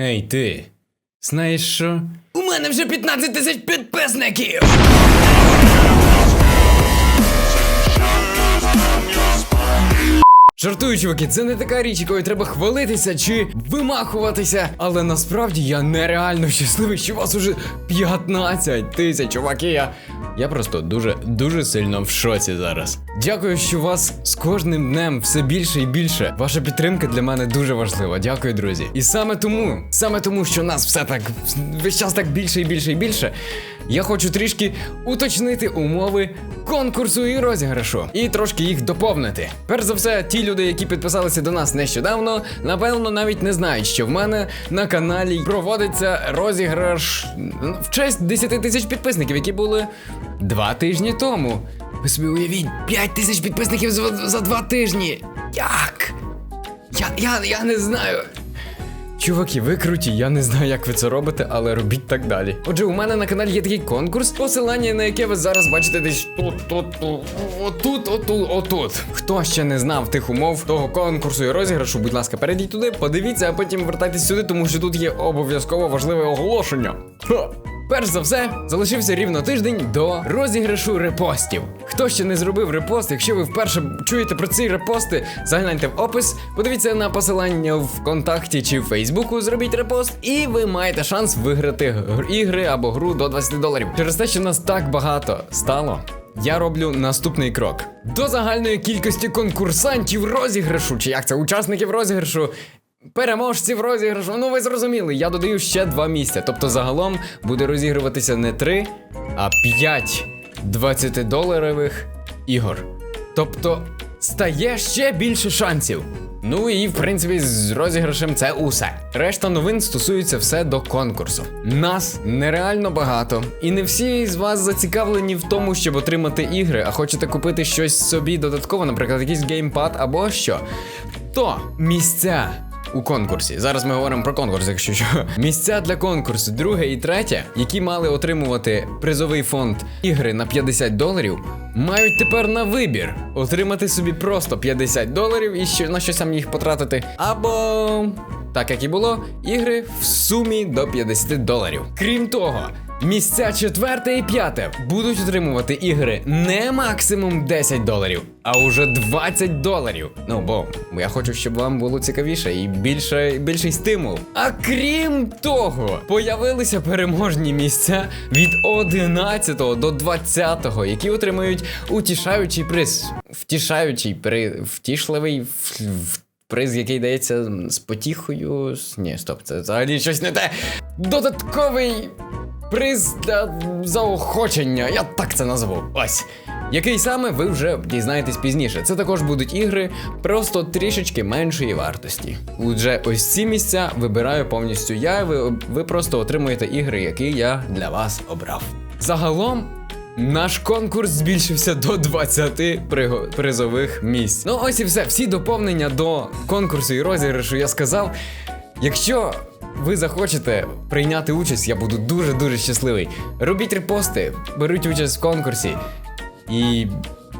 Ей, ти. Знаєш що? У мене вже 15 тисяч підписників! Жартую, чуваки, це не така річ, якою треба хвалитися чи вимахуватися. Але насправді я нереально щасливий, що вас уже 15 тисяч, чуваки. Я, я просто дуже дуже сильно в шоці зараз. Дякую, що вас з кожним днем все більше і більше. Ваша підтримка для мене дуже важлива. Дякую, друзі. І саме тому, саме тому, що нас все так весь час так більше і більше і більше. Я хочу трішки уточнити умови конкурсу і розіграшу, і трошки їх доповнити. Перш за все, ті люди, які підписалися до нас нещодавно, напевно, навіть не знають, що в мене на каналі проводиться розіграш в честь 10 тисяч підписників, які були два тижні тому. Ви собі уявіть, 5 тисяч підписників за, за два тижні. Як? Я, я, я не знаю. Чуваки, ви круті, я не знаю, як ви це робите, але робіть так далі. Отже, у мене на каналі є такий конкурс, посилання на яке ви зараз бачите десь тут, тут, тут, отут, отут, отут. Хто ще не знав тих умов того конкурсу і розіграшу, будь ласка, перейдіть туди, подивіться, а потім вертайтесь сюди, тому що тут є обов'язково важливе оголошення. Ха! Перш за все, залишився рівно тиждень до розіграшу репостів. Хто ще не зробив репост, якщо ви вперше чуєте про ці репости, загляньте в опис, подивіться на посилання в контакті чи в Фейсбуку, зробіть репост, і ви маєте шанс виграти гр- ігри або гру до 20 доларів. Через те, що нас так багато стало. Я роблю наступний крок. До загальної кількості конкурсантів розіграшу, чи як це учасників розіграшу, Переможців розіграшу, ну ви зрозуміли, я додаю ще два місця. Тобто загалом буде розігруватися не 3, а 5 20-доларових ігор. Тобто стає ще більше шансів. Ну і в принципі з розіграшем це усе. Решта новин стосується все до конкурсу. Нас нереально багато, і не всі з вас зацікавлені в тому, щоб отримати ігри, а хочете купити щось собі додатково, наприклад, якийсь геймпад або що. То місця у конкурсі. Зараз ми говоримо про конкурс, якщо що. Місця для конкурсу, друге і третє, які мали отримувати призовий фонд ігри на 50 доларів, мають тепер на вибір отримати собі просто 50 доларів і на щось там їх потратити. Або. Так як і було, ігри в сумі до 50 доларів. Крім того, місця четверте і п'яте будуть отримувати ігри не максимум 10 доларів, а уже 20 доларів. Ну бо я хочу, щоб вам було цікавіше і більше, більший стимул. А крім того, появилися переможні місця від 11 до 20, які отримають утішаючий приз. Втішаючий приз, втішливий в- Приз, який дається з потіхою. Ні, стоп, це взагалі щось не те. Додатковий приз для заохочення. Я так це назву. Ось. Який саме ви вже дізнаєтесь пізніше. Це також будуть ігри, просто трішечки меншої вартості. Отже, ось ці місця вибираю повністю я. Ви, ви просто отримуєте ігри, які я для вас обрав. Загалом. Наш конкурс збільшився до 20 приго- призових місць. Ну ось і все. Всі доповнення до конкурсу і розіграшу я сказав. Якщо ви захочете прийняти участь, я буду дуже дуже щасливий. Робіть репости, беріть участь в конкурсі. І.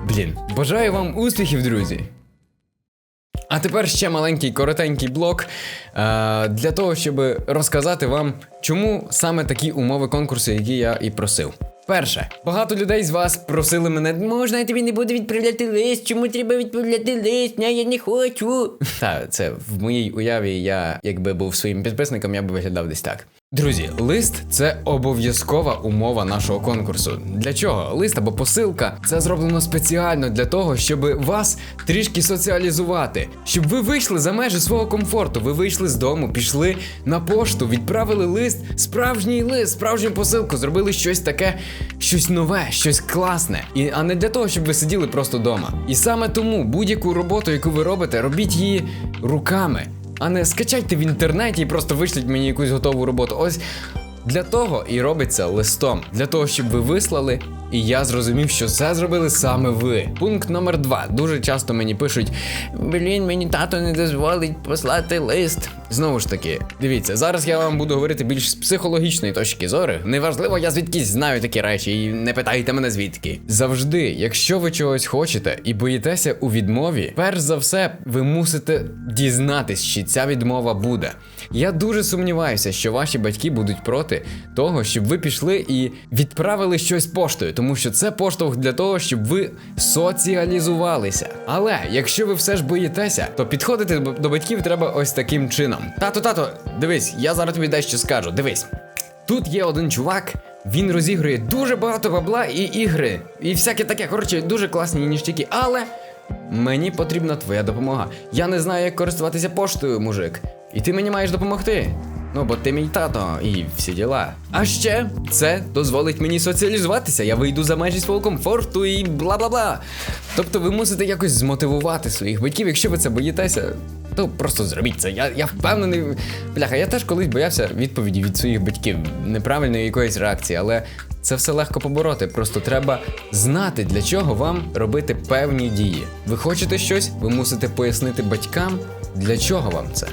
Блін, бажаю вам успіхів, друзі! А тепер ще маленький коротенький блок е, для того, щоб розказати вам, чому саме такі умови конкурсу, які я і просив. Перше, багато людей з вас просили мене, можна я тобі не буду відправляти лист, чому треба відправляти лист? Я не хочу. Та це в моїй уяві я, якби був своїм підписником, я би виглядав десь так. Друзі, лист це обов'язкова умова нашого конкурсу. Для чого? Лист або посилка це зроблено спеціально для того, щоб вас трішки соціалізувати, щоб ви вийшли за межі свого комфорту. Ви вийшли з дому, пішли на пошту, відправили лист, справжній лист, справжню посилку, зробили щось таке, щось нове, щось класне, і а не для того, щоб ви сиділи просто вдома. І саме тому будь-яку роботу, яку ви робите, робіть її руками. А не скачайте в інтернеті і просто вишліть мені якусь готову роботу. Ось для того і робиться листом. Для того, щоб ви вислали, і я зрозумів, що це зробили саме ви. Пункт номер два. Дуже часто мені пишуть: Блін, мені тато не дозволить послати лист. Знову ж таки, дивіться, зараз я вам буду говорити більш з психологічної точки зору. Неважливо, я звідкись знаю такі речі, і не питайте мене звідки. Завжди, якщо ви чогось хочете і боїтеся у відмові, перш за все, ви мусите дізнатись, чи ця відмова буде. Я дуже сумніваюся, що ваші батьки будуть проти того, щоб ви пішли і відправили щось поштою, тому що це поштовх для того, щоб ви соціалізувалися. Але якщо ви все ж боїтеся, то підходити до батьків треба ось таким чином. Тато, тато, дивись, я зараз тобі дещо скажу. Дивись. Тут є один чувак, він розігрує дуже багато бабла і ігри, і всяке таке. Коротше, дуже класні ніштяки, але мені потрібна твоя допомога. Я не знаю, як користуватися поштою, мужик. І ти мені маєш допомогти. Ну, бо ти мій тато і всі діла. А ще це дозволить мені соціалізуватися. Я вийду за межі свого комфорту і бла бла бла. Тобто ви мусите якось змотивувати своїх батьків. Якщо ви це боїтеся, то просто зробіть це. Я, я впевнений. Бляха, я теж колись боявся відповіді від своїх батьків, неправильної якоїсь реакції, але це все легко побороти. Просто треба знати, для чого вам робити певні дії. Ви хочете щось, ви мусите пояснити батькам, для чого вам це.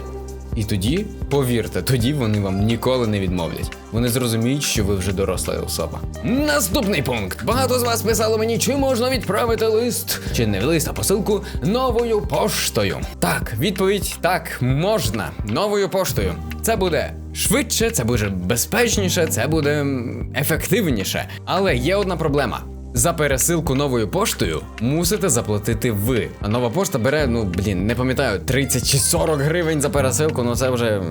І тоді, повірте, тоді вони вам ніколи не відмовлять. Вони зрозуміють, що ви вже доросла особа. Наступний пункт. Багато з вас писало мені, чи можна відправити лист, чи не лист, а посилку новою поштою. Так, відповідь так, можна новою поштою. Це буде швидше, це буде безпечніше, це буде ефективніше. Але є одна проблема. За пересилку новою поштою мусите заплатити ви. А нова пошта бере, ну блін, не пам'ятаю, 30 чи 40 гривень за пересилку, ну це вже.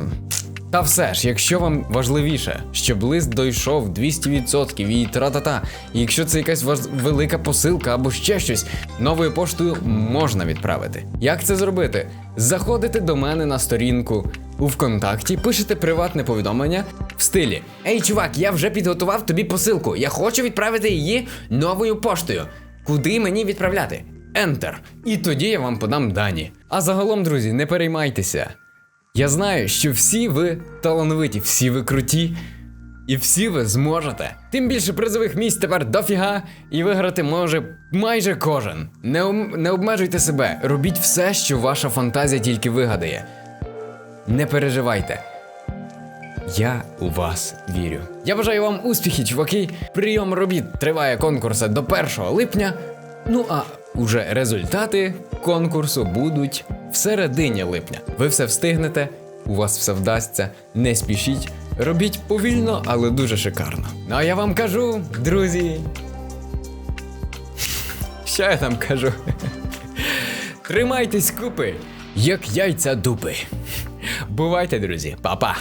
Та все ж, якщо вам важливіше, щоб лист дойшов 200% і тра-та-та, і якщо це якась велика посилка або ще щось, новою поштою можна відправити. Як це зробити? Заходите до мене на сторінку у ВКонтакті, пишете приватне повідомлення в стилі: Ей, чувак, я вже підготував тобі посилку. Я хочу відправити її новою поштою. Куди мені відправляти? Enter. І тоді я вам подам дані. А загалом, друзі, не переймайтеся. Я знаю, що всі ви талановиті, всі ви круті, і всі ви зможете. Тим більше призових місць тепер дофіга, і виграти може майже кожен. Не, ом- не обмежуйте себе, робіть все, що ваша фантазія тільки вигадає. Не переживайте. Я у вас вірю. Я бажаю вам успіхів, чуваки. Прийом робіт триває конкурсу до 1 липня. Ну а уже результати конкурсу будуть в середині липня. Ви все встигнете, у вас все вдасться. Не спішіть, робіть повільно, але дуже шикарно. Ну а я вам кажу, друзі. Що я там кажу? Тримайтесь купи, як яйця дупи. Бувайте, друзі, Па-па!